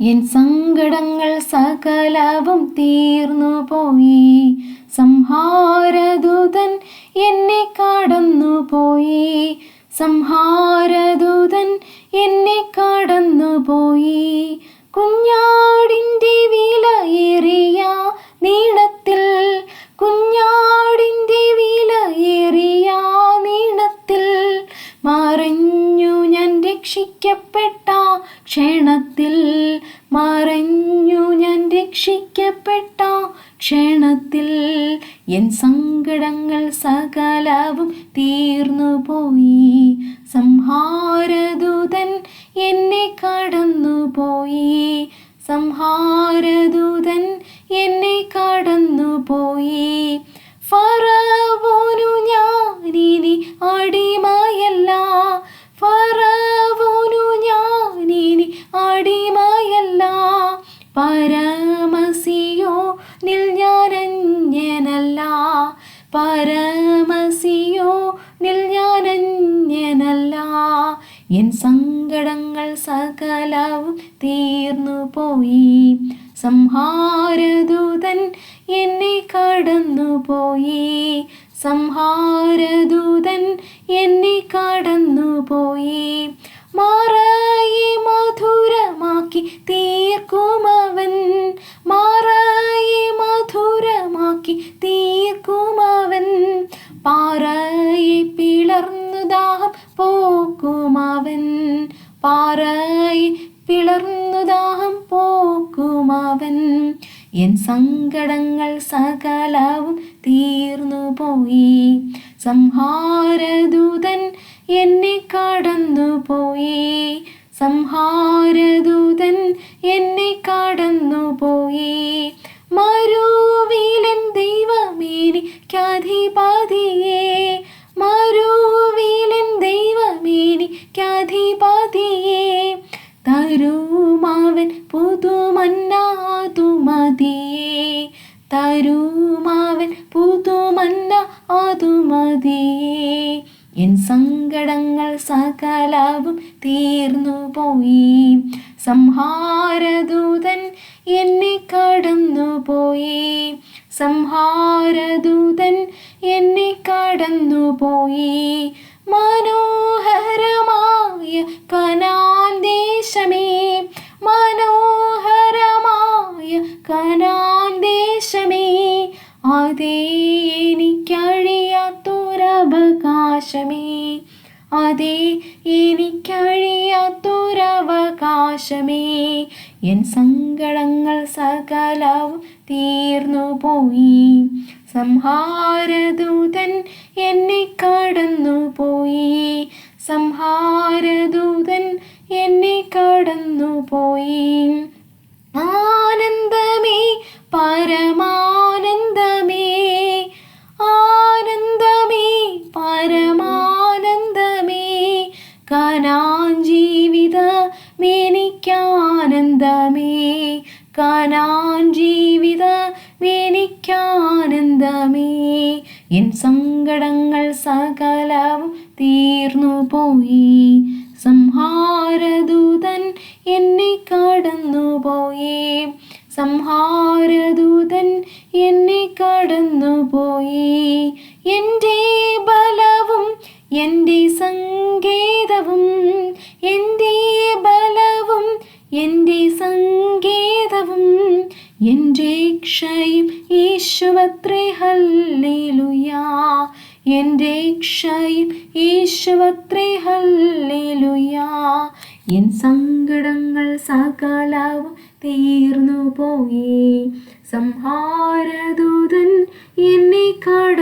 N സങ്കടങ്ങൾ സകലവും തീർന്നു പോയി. സംഹാരദൂതൻ എന്നെ കടന്നു പോയി. സംഹാരദൂതൻ എന്നെ കടന്നു പോയി. കുഞ്ഞാടിന്റെ വിലയേറിയ നീളത്തിൽ കുഞ്ഞാടിന്റെ വിലയേറിയ നീളത്തിൽ മറിഞ്ഞു ഞാൻ രക്ഷിക്കപ്പെട്ട. ക്ഷണത്തിൽ മറഞ്ഞു ഞാൻ രക്ഷിക്കപ്പെട്ട ക്ഷണത്തിൽ എൻ സങ്കടങ്ങൾ സകലവും തീർന്നു പോയി. സംഹാരദൂതൻ എന്നെ കടന്നു പോയി. സംഹാരദൂതൻ എന്നെ കടന്നു പോയി. അടിമയല്ല പരമസിയോ നിൽ ഞാനന്യനല്ല. പരമസിയോ നിൽ ഞാനന്യനല്ല. എൻ സങ്കടങ്ങൾ സകലവും തീർന്നു പോയി. സംഹാരദൂതൻ എന്നെ കടന്നു പോയി. സംഹാരദൂതൻ എന്നെ കടന്നു പോക്കുമവൻ പാറായി പിളർന്നു ദാഹം പോക്കുമാവൻ. എൻ സങ്കടങ്ങൾ സകലവും തീർന്നു പോയി. സംഹാരദൂതൻ എന്നെ കടന്നു പോയി. സംഹാരദൂതൻ എന്നെ കടന്നു പോയി. മരുവിലൻ ദൈവമേനിക്കധിപതിയെ തരുമാവൻ പുതുമന്നാതുമതിയെ തരുമാവൻ പുതുമന്ന അതുമതി. എൻ സങ്കടങ്ങൾ സകലവും തീർന്നു പോയി. സംഹാരദൂതൻ എന്നെ കടന്നു പോയി. സംഹാരദൂതൻ എന്നെ കടന്നു പോയി. മനോഹരമായ എനിക്കഴിയാത്തൊരവകാശമേ അതേ എനിക്കഴിയാത്തൊരവകാശമേ. എൻ സങ്കടങ്ങൾ സകലവും തീർന്നു പോയി. സംഹാരദൂതൻ എന്നെ കടന്നു പോയി. സംഹാരദൂതൻ എന്നെ കടന്നു പോയി. കനാൻ ജീവിത മേനിക്കാനന്ദമേ എൻ സങ്കടങ്ങൾ സകലവും തീർന്നു പോയി. സംഹാരദൂതൻ എന്നെ കടന്നു പോയി. സംഹാരദൂതൻ എന്നെ കടന്നു പോയി. എന്റെ ബലവും എന്റെ സങ്കേതവും യേശുവത്രേ ഹല്ലേലുയാ. എന്റെ ക്ഷയം യേശുവത്രേ ഹല്ലേലുയാ. എൻ സങ്കടങ്ങൾ സകലവും തീർന്നു പോയി സംഹാരദൂതൻ എന്നെ സംഹാര